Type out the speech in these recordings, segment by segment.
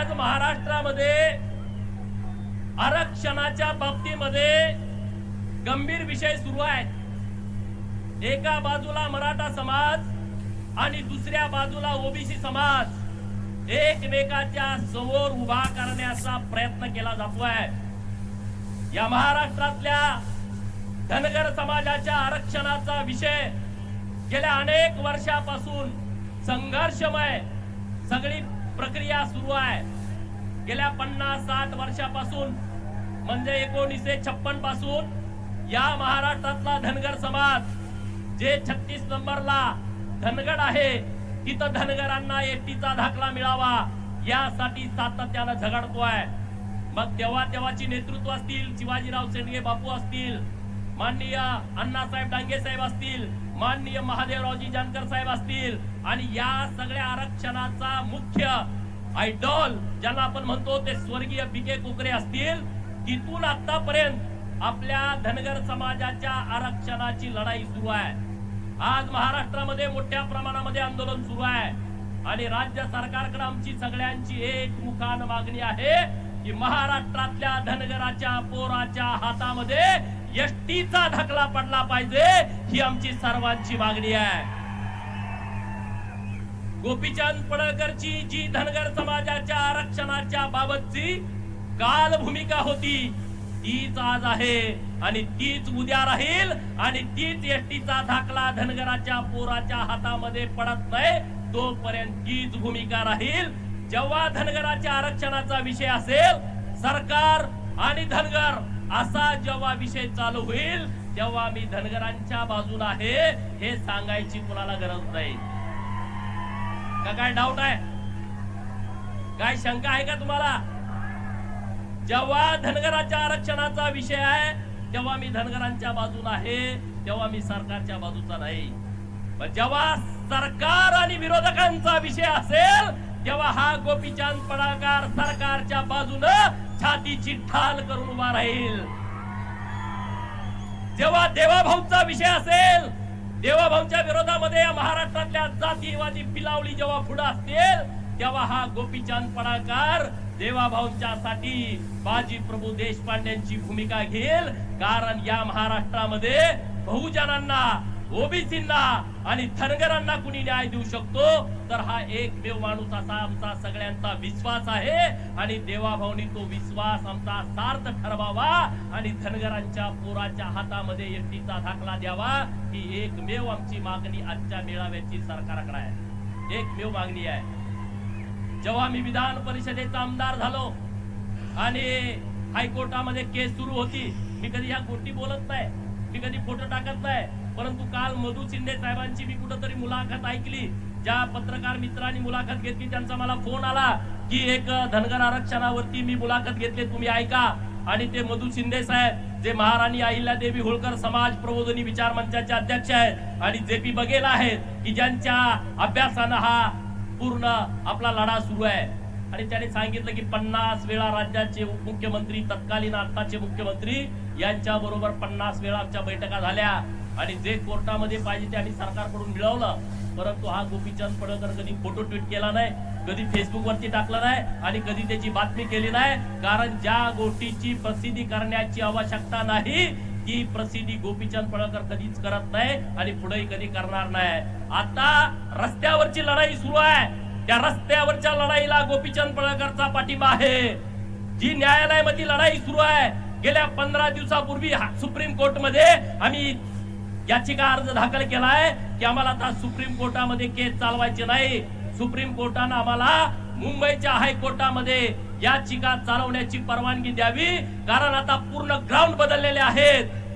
आज महाराष्ट्रामध्ये आरक्षणाच्या बाबतीमध्ये गंभीर विषय सुरू आहेत. एका बाजूला मराठा समाज आणि दुसऱ्या बाजूला ओबीसी समाज एकमेकाच्या समोर उभा करण्याचा प्रयत्न केला जातोय या महाराष्ट्रातल्या धनगर समाजाच्या आरक्षणाचा विषय गेल्या अनेक वर्षापासून संघर्षमय सगळी प्रक्रिया सुरू आहे. गेल्या पन्नास साठ वर्षापासून म्हणजे एकोणीसशे छप्पनपासून या महाराष्ट्रातला धनगर समाज जे छत्तीस नंबरला धनगड आहे तिथं धनगरांना एसटीचा दाखला मिळावा यासाठी सातत्यानं झगडतोय मग तेव्हा तेव्हाची नेतृत्व असतील शिवाजीराव शेंडगे बापू असतील माननीय अण्णासाहेब डांगे साहेब असतील माननीय महादेवरावजी जानकर साहेब असतील आणि या सगळ्या आरक्षणाचा मुख्य आयडॉल ज्यांना आपण म्हणतो ते स्वर्गीय बिके कुकरे असतील तिथून आतापर्यंत आपल्या धनगर समाजाच्या आरक्षणाची लढाई सुरू आहे. आज महाराष्ट्रामध्ये मोठ्या प्रमाणामध्ये आंदोलन सुरू आहे. आणि राज्य सरकारकडे आमची सगळ्यांची एक मुखान मागणी आहे की महाराष्ट्रातल्या धनगराच्या पोराच्या हातामध्ये एसटीचा ढकला पडला पाहिजे ही आमची सर्वांची मागणी आहे. गोपीचंद पडळकरची जी धनगर समाजाच्या आरक्षणाच्या बाबतची काल भूमिका होती तीच आज आहे आणि तीच उद्या राहील आणि तीच एसटीचा दाखला धनगराच्या पोराच्या हातामध्ये पडत नाही तोपर्यंत तीच भूमिका राहील. जेव्हा धनगराच्या आरक्षणाचा विषय असेल सरकार आणि धनगर असा जेव्हा विषय चालू होईल तेव्हा मी धनगरांच्या बाजूला आहे हे सांगायची कुणाला गरज नाही. का काय डाऊट आहे? काय शंका आहे का तुम्हाला? जेव्हा धनगराच्या आरक्षणाचा विषय आहे तेव्हा मी धनगरांच्या बाजूला आहे तेव्हा मी सरकारच्या बाजूचा नाही. पण जेव्हा सरकार आणि विरोधकांचा विषय असेल तेव्हा हा गोपीचंद पडाकार सरकारच्या बाजूनं छातीची ठाल करून उभा राहील. जेव्हा देवाभाऊचा विषय असेल देवाभाऊच्या विरोधामध्ये या महाराष्ट्रातल्या जातीवादी पिलावली जेव्हा पुढे असतील तेव्हा हा गोपीचंद पडाकार देवाभाऊंच्या साठी बाजी प्रभू देशपांड्यांची भूमिका घेईल. कारण या महाराष्ट्रामध्ये बहुजनांना ओबीसींना आणि धनगरांना कुणी न्याय देऊ शकतो? तर हा एकमेव माणूस असा आमचा सगळ्यांचा विश्वास आहे. आणि देवाभाऊनी तो विश्वास आमचा सार्थ ठरवावा. आणि धनगरांच्या पोराच्या हातामध्ये एसटीचा दाखला द्यावा. ही एकमेव आमची मागणी आजच्या मेळाव्याची सरकारकडे आहे. एकमेव मागणी आहे. जेव्हा मी विधान परिषदेचा आमदार झालो आणि हायकोर्टामध्ये केस सुरू होती मी कधी ह्या गोष्टी बोलत नाही. मी कधी फोटो टाकत नाही. परंतु काल मधु शिंदे साहेबांची मी कुठंतरी मुलाखत ऐकली. ज्या पत्रकार मित्रांनी मुलाखत घेतली त्यांचा मला फोन आला की एक धनगर आरक्षणावरती मी मुलाखत घेतली तुम्ही ऐका. आणि ते मधु शिंदे साहेब जे महाराणी अहिल्यादेवी होळकर समाज प्रबोधनी विचार मंचाचे अध्यक्ष आहेत आणि जे पी बघेल आहेत की ज्यांच्या अभ्यासानं हा पूर्ण आपला लढा सुरू आहे. आणि त्याने सांगितलं की पन्नास वेळा राज्याचे उपमुख्यमंत्री तत्कालीन आत्ताचे मुख्यमंत्री यांच्या बरोबर पन्नास वेळा आमच्या बैठका झाल्या. आणि जे कोर्टामध्ये पाहिजे ते आम्ही सरकारकडून मिळवलं. परंतु हा गोपीचंद पडळकर कधी फोटो ट्विट केला नाही कधी फेसबुक वरती टाकला नाही आणि कधी त्याची बातमी केली नाही. कारण ज्या गोष्टीची प्रसिद्धी करण्याची आवश्यकता नाही ती प्रसिद्धी गोपीचंद पडळकर कधीच करत नाही आणि पुढेही कधी करणार नाही. आता रस्त्यावरची लढाई सुरू आहे. या रस्त्यावरच्या लढाईला गोपीचंद पडळकरचा पाठिंबा आहे. जी न्यायालयामध्ये लढाई सुरू आहे गेल्या पंधरा दिवसापूर्वी सुप्रीम कोर्टमध्ये आम्ही याचिका अर्ज दाखल केलाय की आम्हाला आता सुप्रीम कोर्टामध्ये केस चालवायचे नाही. सुप्रीम कोर्टानं आम्हाला मुंबईच्या हायकोर्टामध्ये याचिका चालवण्याची परवानगी द्यावी कारण आता पूर्ण ग्राउंड बदल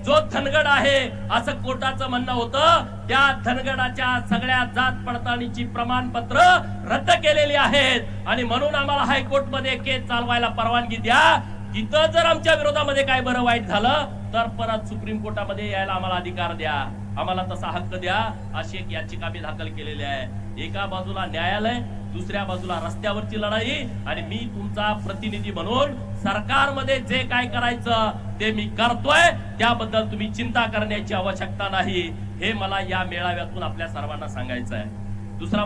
जो धनगड आहे असं कोर्टाचं म्हणणं होतं त्या धनगडाच्या सगळ्या जात पडताळणीची प्रमाणपत्र रद्द केलेली आहेत. आणि म्हणून आम्हाला हायकोर्टमध्ये केस चालवायला परवानगी द्या. तिथं जर आमच्या विरोधामध्ये काय बरं वाईट झालं तर परत सुप्रीम कोर्टामध्ये यायला आम्हाला अधिकार द्या. आम्हाला तसा हक्क द्या अशी एक याचिका मी दाखल केलेली आहे. एका बाजूला न्यायालय दुसऱ्या बाजूला रस्त्यावरची लढाई आणि मी तुमचा प्रतिनिधी म्हणून सरकारमध्ये जे काय करायचं ते मी करतोय. त्याबद्दल तुम्ही चिंता करण्याची आवश्यकता नाही. हे मला या मेळाव्यातून आपल्या सर्वांना सांगायचं आहे दुसरा